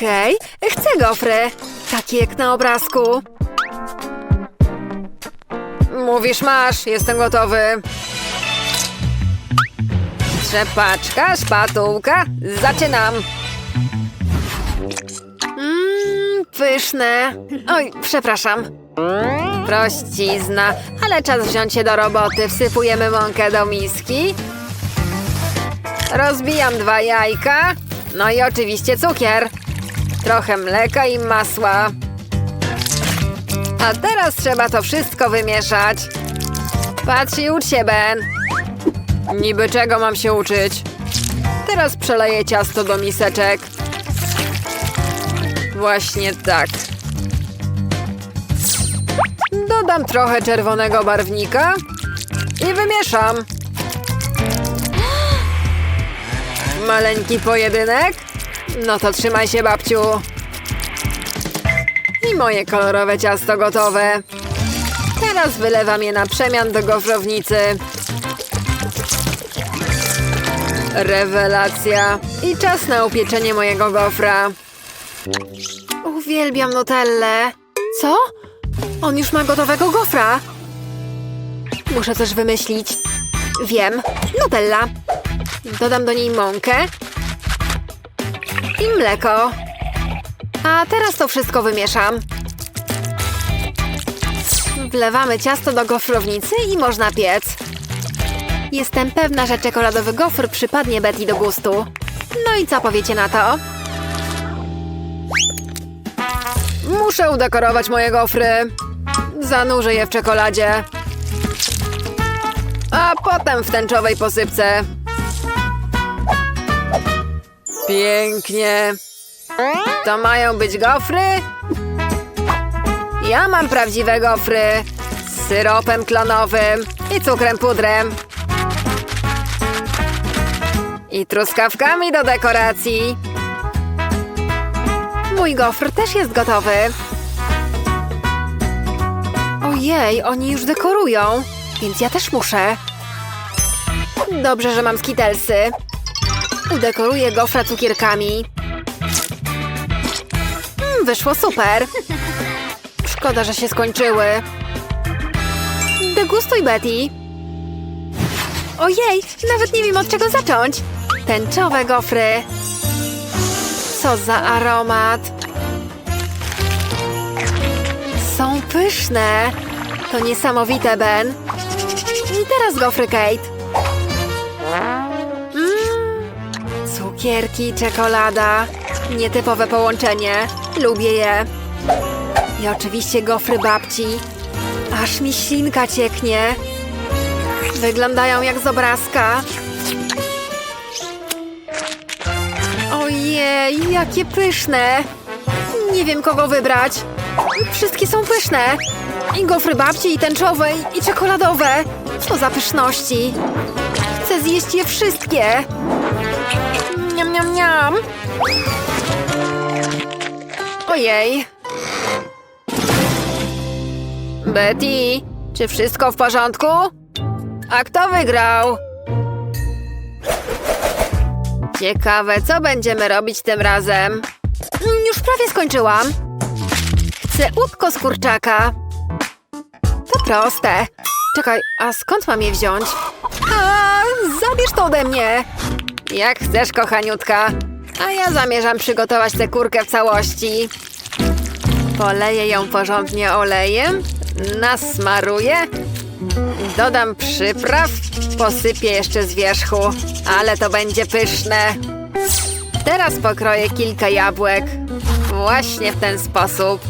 Hej, chcę gofry. Takie jak na obrazku. Mówisz masz, jestem gotowy. Trzepaczka, szpatułka, zaczynam. Mmm, pyszne. Oj, przepraszam. Prościzna, ale czas wziąć się do roboty. Wsypujemy mąkę do miski. Rozbijam dwa jajka. No i oczywiście cukier. Trochę mleka i masła. A teraz trzeba to wszystko wymieszać. Patrz i ucz się, Ben. Niby czego mam się uczyć? Teraz przeleję ciasto do miseczek. Właśnie tak. Dodam trochę czerwonego barwnika i wymieszam. Maleńki pojedynek? No to trzymaj się, babciu. I moje kolorowe ciasto gotowe. Teraz wylewam je na przemian do gofrownicy. Rewelacja. I czas na upieczenie mojego gofra. Uwielbiam Nutellę. Co? On już ma gotowego gofra. Muszę coś wymyślić. Wiem. Nutella. Dodam do niej mąkę. I mleko. A teraz to wszystko wymieszam. Wlewamy ciasto do gofrownicy i można piec. Jestem pewna, że czekoladowy gofr przypadnie Betty do gustu. No i co powiecie na to? Muszę udekorować moje gofry. Zanurzę je w czekoladzie. A potem w tęczowej posypce. Pięknie. To mają być gofry? Ja mam prawdziwe gofry. Z syropem klonowym i cukrem pudrem. I truskawkami do dekoracji. Mój gofr też jest gotowy. Ojej, oni już dekorują, więc ja też muszę. Dobrze, że mam skitelsy. Udekoruję gofra cukierkami. Mm, wyszło super. Szkoda, że się skończyły. Degustuj, Betty. Ojej, nawet nie wiem od czego zacząć. Tęczowe gofry. Co za aromat. Są pyszne. To niesamowite, Ben. I teraz gofry, Kate. Cukierki, czekolada. Nietypowe połączenie. Lubię je. I oczywiście gofry babci. Aż mi ślinka cieknie. Wyglądają jak z obrazka. Ojej, jakie pyszne. Nie wiem, kogo wybrać. Wszystkie są pyszne. I gofry babci, i tęczowe, i czekoladowe. Co za pyszności. Chcę zjeść je wszystkie. Niam, niam. Ojej. Betty, czy wszystko w porządku? A kto wygrał? Ciekawe, co będziemy robić tym razem. Mm, Już prawie skończyłam. Chcę łódko z kurczaka. To proste. Czekaj, a skąd mam je wziąć? A, zabierz to ode mnie. Jak chcesz, kochaniutka. A ja zamierzam przygotować tę kurkę w całości. Poleję ją porządnie olejem, nasmaruję, dodam przypraw, posypię jeszcze z wierzchu, ale to będzie pyszne. Teraz pokroję kilka jabłek. Właśnie w ten sposób.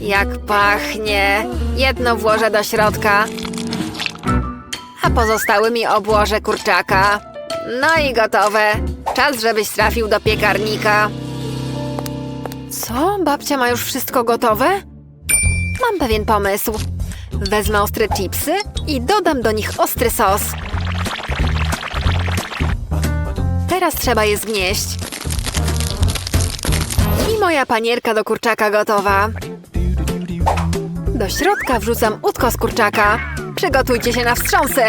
Jak pachnie. Jedno włożę do środka, pozostałymi obłożę kurczaka. No i gotowe. Czas, żebyś trafił do piekarnika. Co? Babcia ma już wszystko gotowe? Mam pewien pomysł. Wezmę ostre chipsy i dodam do nich ostry sos. Teraz trzeba je zgnieść. I moja panierka do kurczaka gotowa. Do środka wrzucam łódko z kurczaka. Przygotujcie się na wstrząsy.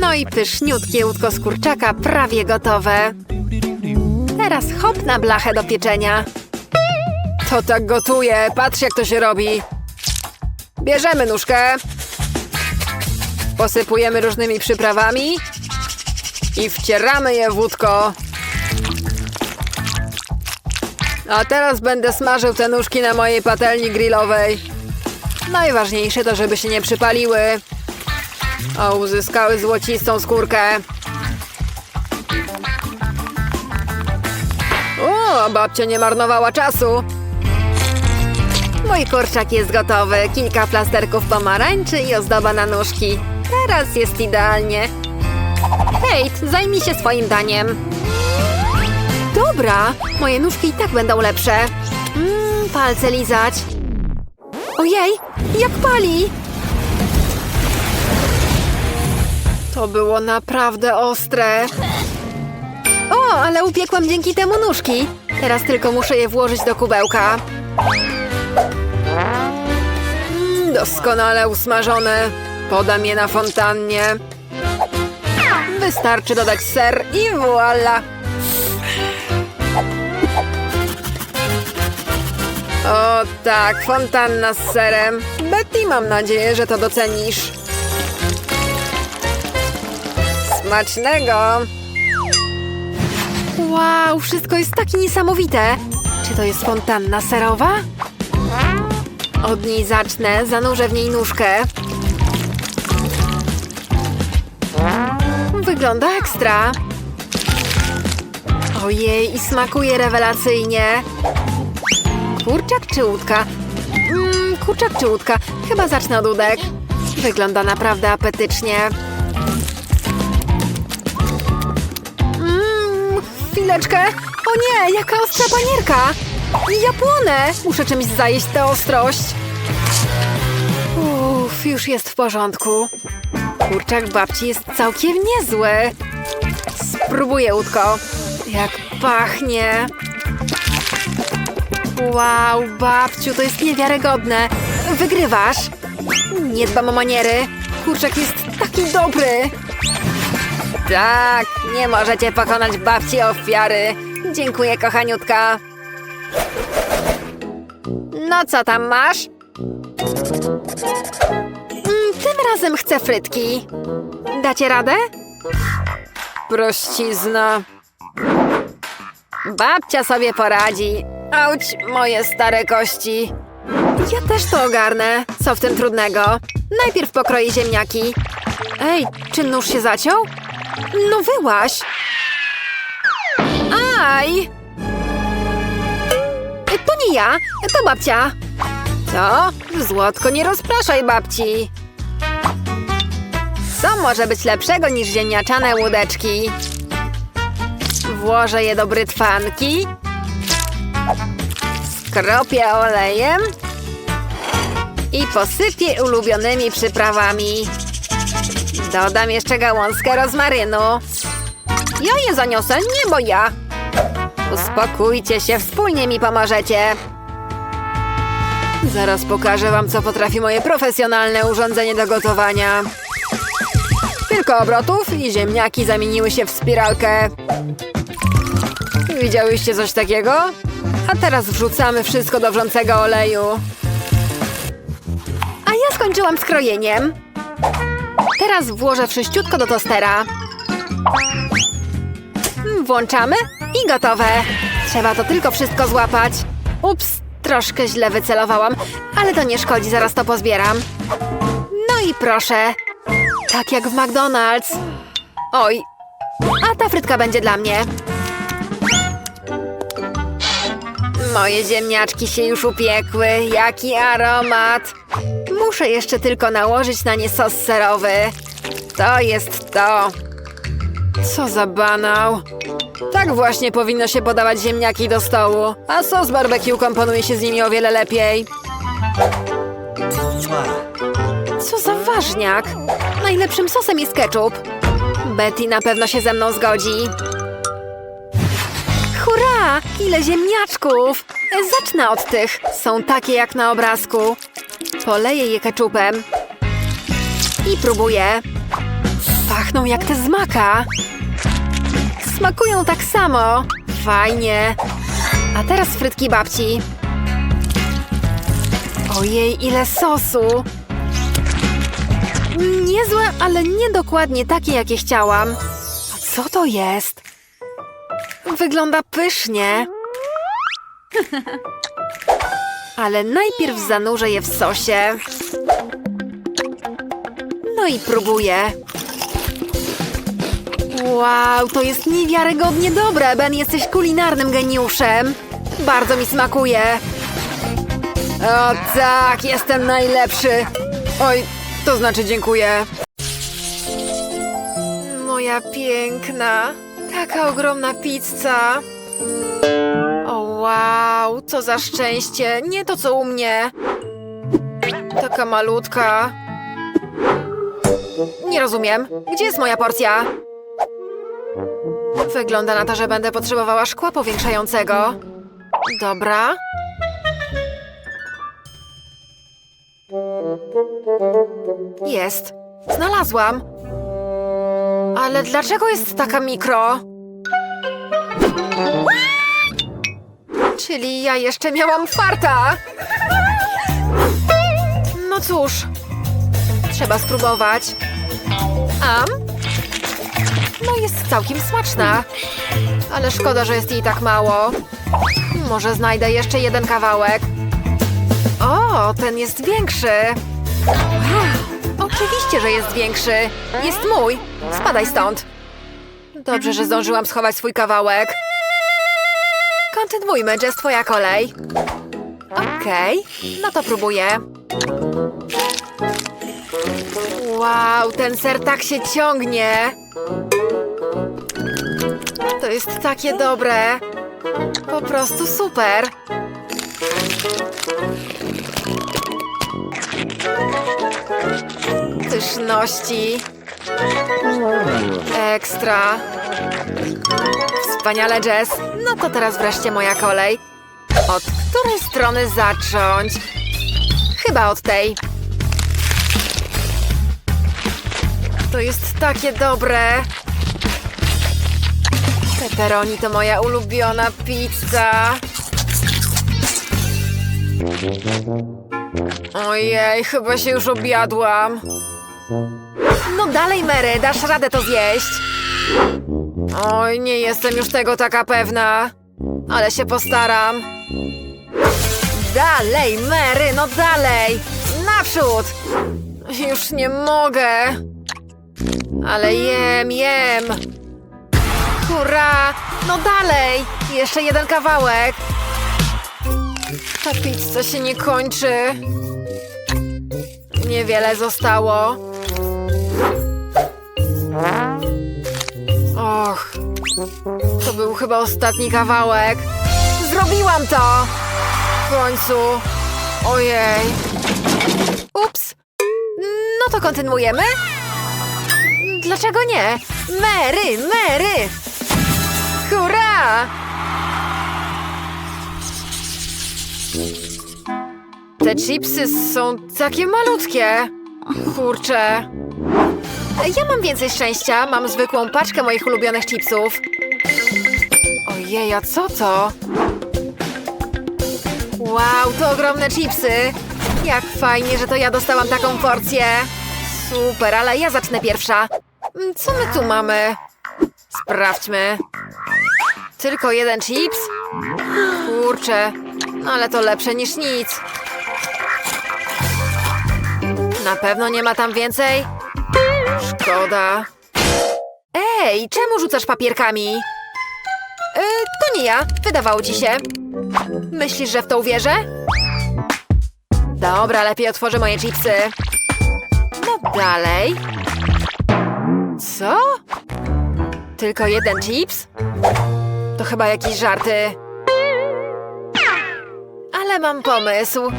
No i pyszniutkie łódko z kurczaka prawie gotowe. Teraz hop na blachę do pieczenia. To tak gotuje. Patrz jak to się robi. Bierzemy nóżkę. Posypujemy różnymi przyprawami. I wcieramy je w łódko. A teraz będę smażył te nóżki na mojej patelni grillowej. Najważniejsze to, żeby się nie przypaliły. A uzyskały złocistą skórkę. O, babcia nie marnowała czasu. Mój kurczak jest gotowy. Kilka plasterków pomarańczy i ozdoba na nóżki. Teraz jest idealnie. Kate, zajmij się swoim daniem. Dobra, moje nóżki i tak będą lepsze. Mmm, palce lizać. Ojej, jak pali! To było naprawdę ostre. O, ale upiekłam dzięki temu nóżki. Teraz tylko muszę je włożyć do kubełka. Mm, doskonale usmażone. Podam je na fontannie. Wystarczy dodać ser i voila! O tak, fontanna z serem. Betty, mam nadzieję, że to docenisz. Smacznego! Wow, wszystko jest takie niesamowite. Czy to jest fontanna serowa? Od niej zacznę, zanurzę w niej nóżkę. Wygląda ekstra. Ojej, i smakuje rewelacyjnie. Kurczak czy łódka? Mm, kurczak czy łódka? Chyba zacznę od udek. Wygląda naprawdę apetycznie. Mmm, chwileczkę. O nie, jaka ostra panierka. Ja płonę. Muszę czymś zajeść tę ostrość. Uff, już jest w porządku. Kurczak babci jest całkiem niezły. Spróbuję łódko. Jak pachnie. Wow, babciu, to jest niewiarygodne. Wygrywasz. Nie dbam o maniery. Kurczak jest taki dobry. Tak, nie możecie pokonać babci ofiary. Dziękuję, kochaniutka. No co tam masz? Mm, Tym razem chcę frytki. Dacie radę? Prościzna. Babcia sobie poradzi. Auć, moje stare kości. Ja też to ogarnę. Co w tym trudnego? Najpierw pokroję ziemniaki. Ej, czy nóż się zaciął? No wyłaś. Aj! To nie ja, to babcia. Co? Złotko, nie rozpraszaj babci. Co może być lepszego niż ziemniaczane łódeczki? Włożę je do brytwanki. Skropię olejem. I posypię ulubionymi przyprawami. Dodam jeszcze gałązkę rozmarynu. Ja je zaniosę, nie ja. Uspokójcie się, wspólnie mi pomożecie. Zaraz pokażę wam, co potrafi moje profesjonalne urządzenie do gotowania. Kilka obrotów i ziemniaki zamieniły się w spiralkę. Widziałyście coś takiego? A teraz wrzucamy wszystko do wrzącego oleju. A ja skończyłam z krojeniem. Teraz włożę wszyściutko do tostera. Włączamy i gotowe. Trzeba to tylko wszystko złapać. Ups, troszkę źle wycelowałam, ale to nie szkodzi, zaraz to pozbieram. No i proszę. Tak jak w McDonald's. Oj, a ta frytka będzie dla mnie. Moje ziemniaczki się już upiekły. Jaki aromat. Muszę jeszcze tylko nałożyć na nie sos serowy. To jest to. Co za banał. Tak właśnie powinno się podawać ziemniaki do stołu, a sos barbecue komponuje się z nimi o wiele lepiej. Co za ważniak! Najlepszym sosem jest ketchup. Betty na pewno się ze mną zgodzi. Ile ziemniaczków! Zacznę od tych. Są takie jak na obrazku. Poleję je ketchupem. I próbuję. Pachną jak te z maka. Smakują tak samo. Fajnie. A teraz frytki babci. Ojej, ile sosu. Niezłe, ale niedokładnie takie, jakie chciałam. A co to jest? Wygląda pysznie. Ale najpierw zanurzę je w sosie. No i próbuję. Wow, to jest niewiarygodnie dobre. Ben, jesteś kulinarnym geniuszem. Bardzo mi smakuje. O tak, jestem najlepszy. Oj, to znaczy dziękuję. Moja piękna, taka ogromna pizza. O wow, co za szczęście. Nie to co u mnie. Taka malutka. Nie rozumiem. Gdzie jest moja porcja? Wygląda na to, że będę potrzebowała szkła powiększającego. Dobra. Jest. Znalazłam. Ale dlaczego jest taka mikro? Czyli ja jeszcze miałam farta. No cóż. Trzeba spróbować. Am? No jest całkiem smaczna. Ale szkoda, że jest jej tak mało. Może znajdę jeszcze jeden kawałek. O, ten jest większy. Oczywiście, że jest większy. Jest mój. Spadaj stąd. Dobrze, że zdążyłam schować swój kawałek. Kontynuujmy, Jess, twoja kolej. Okej, no to próbuję. Wow, ten ser tak się ciągnie. To jest takie dobre. Po prostu super. Pyszności. Ekstra. Wspaniale, Jess. No to teraz wreszcie moja kolej. Od której strony zacząć? Chyba od tej. To jest takie dobre. Pepperoni to moja ulubiona pizza. Ojej, chyba się już objadłam. No dalej, Mary, dasz radę to zjeść. Oj, nie jestem już tego taka pewna. Ale się postaram. Dalej, Mary, no dalej! Naprzód! Już nie mogę. Ale jem, jem. Hurra! No dalej! Jeszcze jeden kawałek. Ta pizza się nie kończy. Niewiele zostało. Och, to był chyba ostatni kawałek. Zrobiłam to! W końcu. Ojej. Ups. No to kontynuujemy? Dlaczego nie? Mary, Mary! Hurra! Te chipsy są takie malutkie. Kurczę. Ja mam więcej szczęścia. Mam zwykłą paczkę moich ulubionych chipsów. Ojej, a co to? Wow, to ogromne chipsy. Jak fajnie, że to ja dostałam taką porcję. Super, ale ja zacznę pierwsza. Mm, Co my tu mamy? Sprawdźmy. Tylko jeden chips? Kurczę, no ale to lepsze niż nic. Na pewno nie ma tam więcej? Szkoda. Ej, czemu rzucasz papierkami? E, to nie ja, wydawało ci się. Myślisz, że w to uwierzę? Dobra, lepiej otworzę moje chipsy. No dalej. Co? Tylko jeden chips? To chyba jakieś żarty. Ale mam pomysł.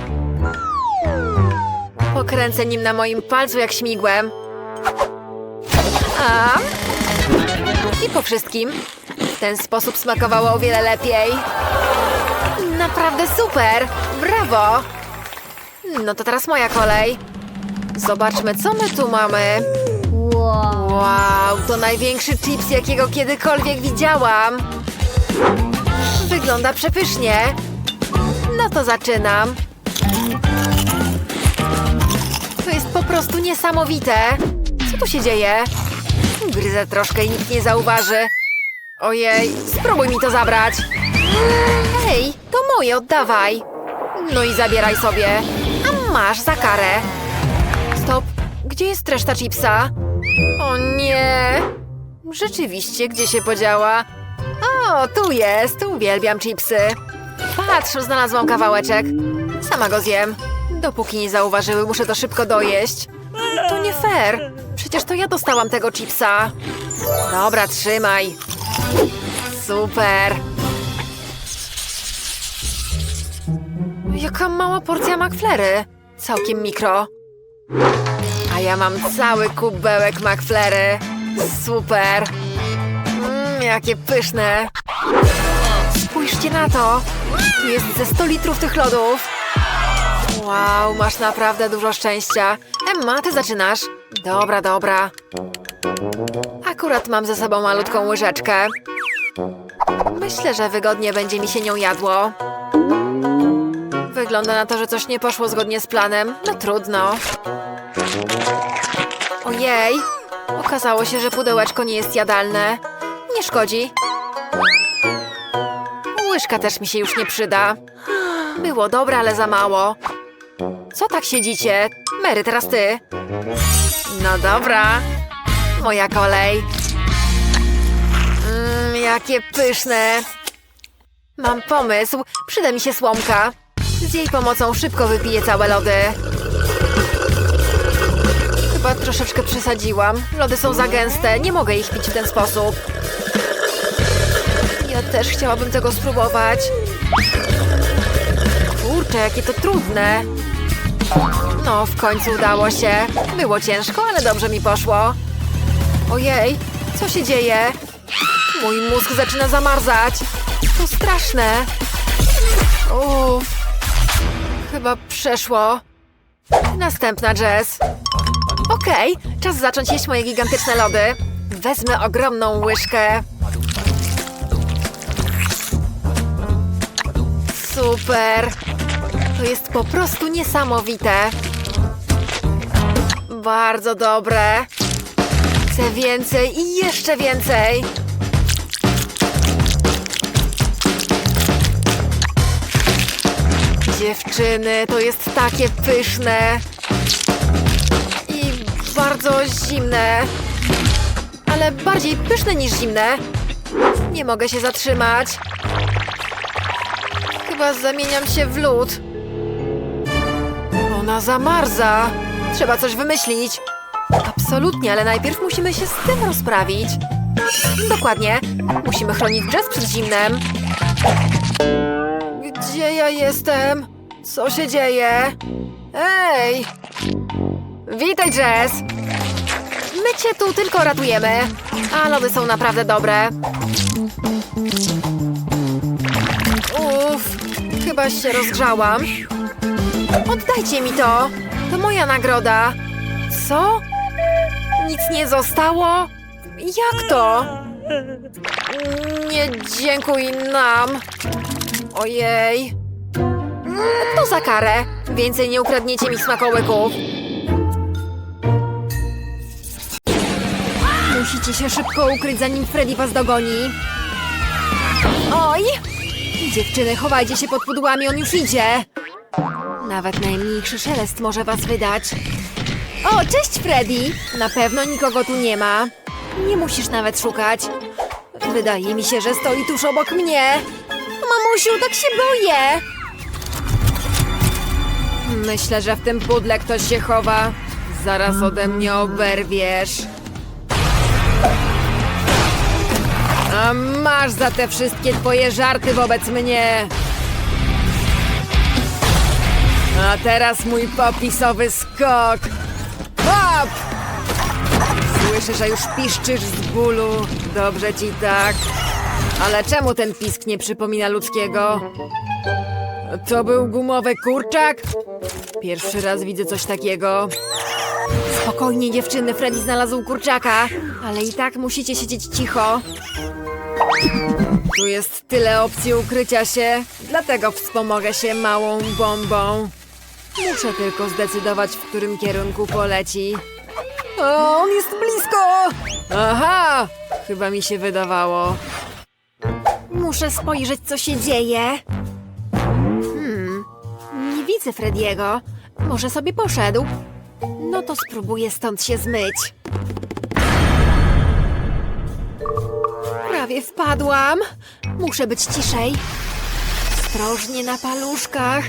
Pokręcę nim na moim palcu jak śmigłem. A? I po wszystkim. W ten sposób smakowało o wiele lepiej. Naprawdę super! Brawo! No to teraz moja kolej. Zobaczmy, co my tu mamy. Wow, to największy chips, jakiego kiedykolwiek widziałam. Wygląda przepysznie. No to zaczynam. To jest po prostu niesamowite. Co tu się dzieje? Gryzę troszkę i nikt nie zauważy. Ojej, spróbuj mi to zabrać. Hej, to moje, oddawaj. No i zabieraj sobie. A masz za karę. Stop, gdzie jest reszta chipsa? O nie! Rzeczywiście, gdzie się podziała? O, tu jest, uwielbiam chipsy. Patrz, znalazłam kawałeczek. Sama go zjem. Dopóki nie zauważyły, muszę to szybko dojeść. To nie fair. Przecież to ja dostałam tego chipsa. Dobra, trzymaj. Super. Jaka mała porcja McFlurry. Całkiem mikro. A ja mam cały kubełek McFlurry. Super. Mmm, jakie pyszne. Spójrzcie na to. Tu jest ze 100 litrów tych lodów. Wow, masz naprawdę dużo szczęścia. Emma, ty zaczynasz. Dobra, dobra. Akurat mam ze sobą malutką łyżeczkę. Myślę, że wygodnie będzie mi się nią jadło. Wygląda na to, że coś nie poszło zgodnie z planem. No trudno. Ojej! Okazało się, że pudełeczko nie jest jadalne. Nie szkodzi. Łyżka też mi się już nie przyda. Było dobre, ale za mało. Co tak siedzicie? Mary, teraz ty. No dobra. Moja kolej. Mmm, jakie pyszne. Mam pomysł. Przyda mi się słomka. Z jej pomocą szybko wypiję całe lody. Chyba troszeczkę przesadziłam. Lody są za gęste, nie mogę ich pić w ten sposób. Ja też chciałabym tego spróbować. Kurczę, jakie to trudne. No, w końcu udało się. Było ciężko, ale dobrze mi poszło. Ojej, co się dzieje? Mój mózg zaczyna zamarzać. To straszne. Uff. Chyba przeszło. Następna Jess. Okej, czas zacząć jeść moje gigantyczne lody. Wezmę ogromną łyżkę. Super. To jest po prostu niesamowite. Bardzo dobre. Chcę więcej i jeszcze więcej. Dziewczyny, to jest takie pyszne. I bardzo zimne. Ale bardziej pyszne niż zimne. Nie mogę się zatrzymać. Chyba zamieniam się w lód. Ona zamarza. Trzeba coś wymyślić. Absolutnie, ale najpierw musimy się z tym rozprawić. Dokładnie. Musimy chronić Jess przed zimnem. Gdzie ja jestem? Co się dzieje? Ej! Witaj, Jess! My cię tu tylko ratujemy. A lody są naprawdę dobre. Uff, chyba się rozgrzałam. Oddajcie mi to. To moja nagroda. Co? Nic nie zostało? Jak to? Nie dziękuj nam. Ojej. To za karę. Więcej nie ukradniecie mi smakołyków. Musicie się szybko ukryć, zanim Freddy was dogoni. Oj! Dziewczyny, chowajcie się pod pudłami, on już idzie. Nawet najmniejszy szelest może was wydać. O, cześć Freddy! Na pewno nikogo tu nie ma. Nie musisz nawet szukać. Wydaje mi się, że stoi tuż obok mnie. Mamusiu, tak się boję! Myślę, że w tym pudle ktoś się chowa. Zaraz ode mnie oberwiesz. A masz za te wszystkie twoje żarty wobec mnie. A teraz mój popisowy skok. Hop! Słyszę, że już piszczysz z bólu. Dobrze ci tak. Ale czemu ten pisk nie przypomina ludzkiego? To był gumowy kurczak? Pierwszy raz widzę coś takiego. Spokojnie, dziewczyny, Freddy znalazł kurczaka, ale i tak musicie siedzieć cicho. Tu jest tyle opcji ukrycia się, dlatego wspomogę się małą bombą. Muszę tylko zdecydować, w którym kierunku poleci. O, on jest blisko! Aha! Chyba mi się wydawało. Muszę spojrzeć, co się dzieje. Hmm, nie widzę Frediego. Może sobie poszedł? No to spróbuję stąd się zmyć. Prawie wpadłam. Muszę być ciszej. Ostrożnie na paluszkach.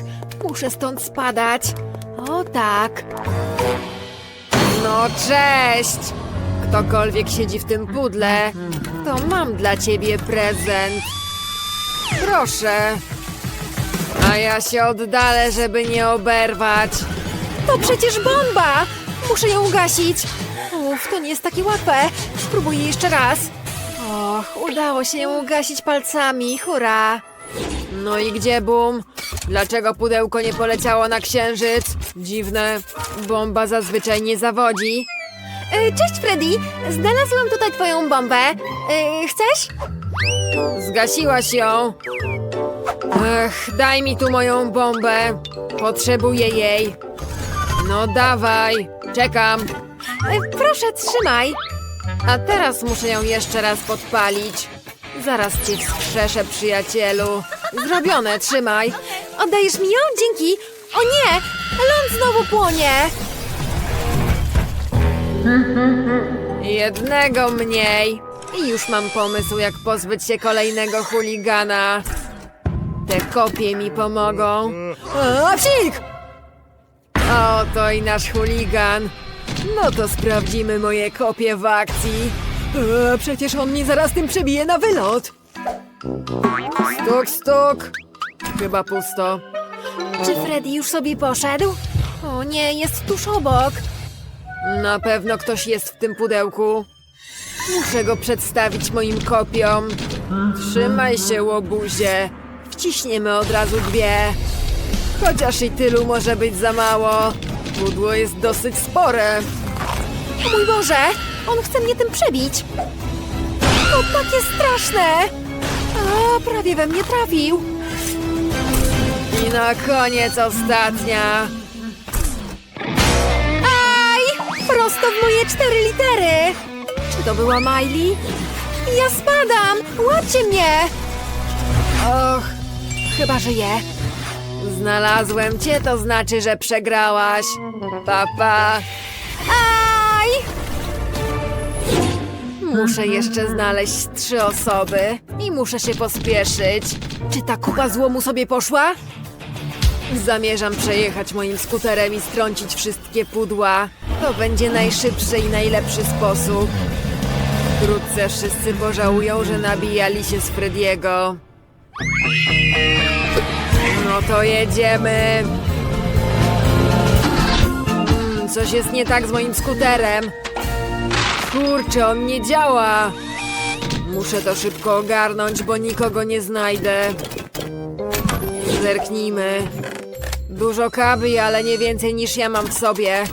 Muszę stąd spadać. O tak. No cześć! Ktokolwiek siedzi w tym pudle, to mam dla ciebie prezent. Proszę. A ja się oddalę, żeby nie oberwać. To przecież bomba! Muszę ją ugasić. Uff, to nie jest takie łatwe. Spróbuję jeszcze raz. Och, udało się ją ugasić palcami. Hurra! No i gdzie bum? Dlaczego pudełko nie poleciało na księżyc? Dziwne. Bomba zazwyczaj nie zawodzi. E, cześć, Freddy. Znalazłam tutaj twoją bombę. E, chcesz? Zgasiłaś ją. Ech, daj mi tu moją bombę. Potrzebuję jej. No dawaj, czekam. E, proszę, trzymaj. A teraz muszę ją jeszcze raz podpalić. Zaraz cię wskrzeszę, przyjacielu. Zrobione, trzymaj. Oddajesz mi ją? Dzięki. O nie, ląd znowu płonie. Jednego mniej. I już mam pomysł, jak pozbyć się kolejnego chuligana. Te kopie mi pomogą. A, psik! A oto i nasz chuligan. No to sprawdzimy moje kopie w akcji. E, przecież on mnie zaraz tym przebije na wylot. Stuk, stuk. Chyba pusto. Czy Freddy już sobie poszedł? O nie, jest tuż obok. Na pewno ktoś jest w tym pudełku. Muszę go przedstawić moim kopiom. Trzymaj się, łobuzie. Wciśniemy od razu dwie. Chociaż i tylu może być za mało. Pudło jest dosyć spore. O mój Boże! On chce mnie tym przebić. To takie straszne! A, prawie we mnie trafił. I na koniec ostatnia. Aj! Prosto w moje cztery litery! Czy to była Miley? Ja spadam! Łapcie mnie! Och, chyba żyję. Znalazłem cię, to znaczy, że przegrałaś. Papa. Aj! Muszę jeszcze znaleźć trzy osoby i muszę się pospieszyć. Czy ta kupa złomu sobie poszła? Zamierzam przejechać moim skuterem i strącić wszystkie pudła. To będzie najszybszy i najlepszy sposób. Wkrótce wszyscy pożałują, że nabijali się z Frediego. No to jedziemy. Mm, coś jest nie tak z moim skuterem. Kurczę, on nie działa. Muszę to szybko ogarnąć, bo nikogo nie znajdę. Zerknijmy. Dużo kabli, ale nie więcej niż ja mam w sobie.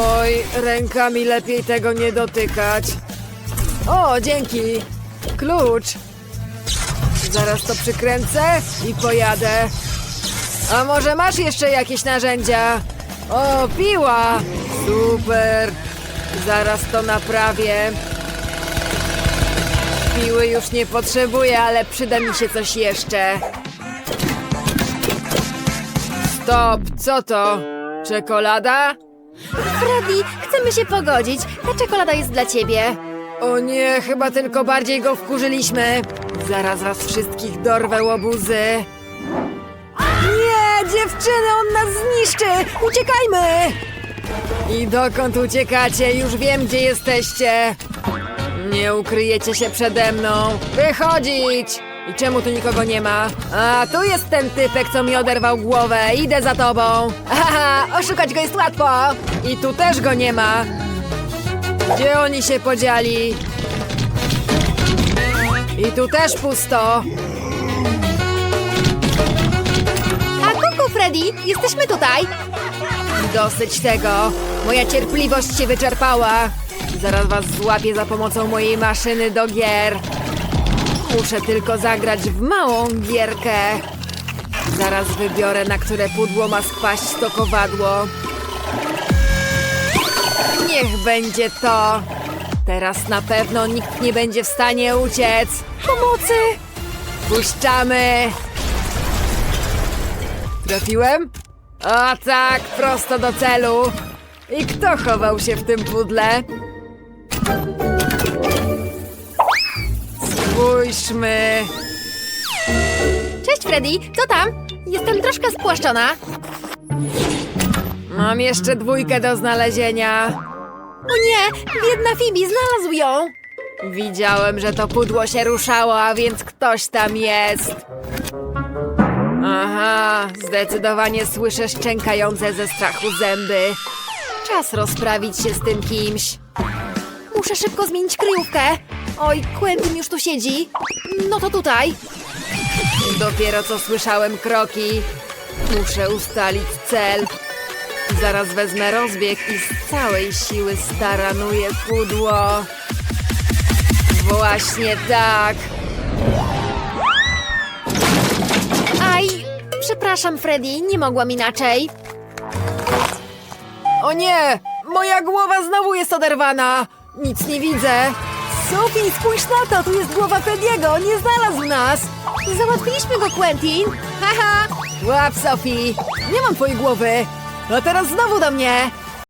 Oj, rękami lepiej tego nie dotykać. O, dzięki. Klucz. Zaraz to przykręcę i pojadę. A może masz jeszcze jakieś narzędzia? O, piła! Super! Zaraz to naprawię. Piły już nie potrzebuję, ale przyda mi się coś jeszcze. Stop, co to? Czekolada? Freddy, chcemy się pogodzić. Ta czekolada jest dla ciebie. O nie, chyba tylko bardziej go wkurzyliśmy. Zaraz was wszystkich dorwę łobuzy. Nie, dziewczyny, on nas zniszczy! Uciekajmy! I dokąd uciekacie? Już wiem, gdzie jesteście. Nie ukryjecie się przede mną. Wychodzić! I czemu tu nikogo nie ma? A, tu jest ten typek, co mi oderwał głowę. Idę za tobą. Haha, oszukać go jest łatwo. I tu też go nie ma. Gdzie oni się podzieli? I tu też pusto. A kuku, Freddy, jesteśmy tutaj. Dosyć tego. Moja cierpliwość się wyczerpała. Zaraz was złapię za pomocą mojej maszyny do gier. Muszę tylko zagrać w małą gierkę. Zaraz wybiorę, na które pudło ma spaść to kowadło. Niech będzie to. Teraz na pewno nikt nie będzie w stanie uciec. Pomocy! Puszczamy! Trafiłem? O tak, prosto do celu. I kto chował się w tym pudle? Spójrzmy. Cześć Freddy, co tam? Jestem troszkę spłaszczona. Mam jeszcze dwójkę do znalezienia. O nie, biedna Phoebe, znalazł ją. Widziałem, że to pudło się ruszało, a więc ktoś tam jest. Zdecydowanie słyszę szczękające ze strachu zęby. Czas rozprawić się z tym kimś. Muszę szybko zmienić kryjówkę. Oj, Quentin już tu siedzi. No to tutaj. Dopiero co słyszałem kroki. Muszę ustalić cel. Zaraz wezmę rozbieg i z całej siły staranuję pudło. Właśnie tak. Przepraszam, Freddy, nie mogłam inaczej. O nie! Moja głowa znowu jest oderwana! Nic nie widzę! Sophie, spójrz na to! Tu jest głowa Freddy'ego! Nie znalazł nas! Załatwiliśmy go, Quentin! Haha! Łap, Sophie! Nie mam twojej głowy! A teraz znowu do mnie!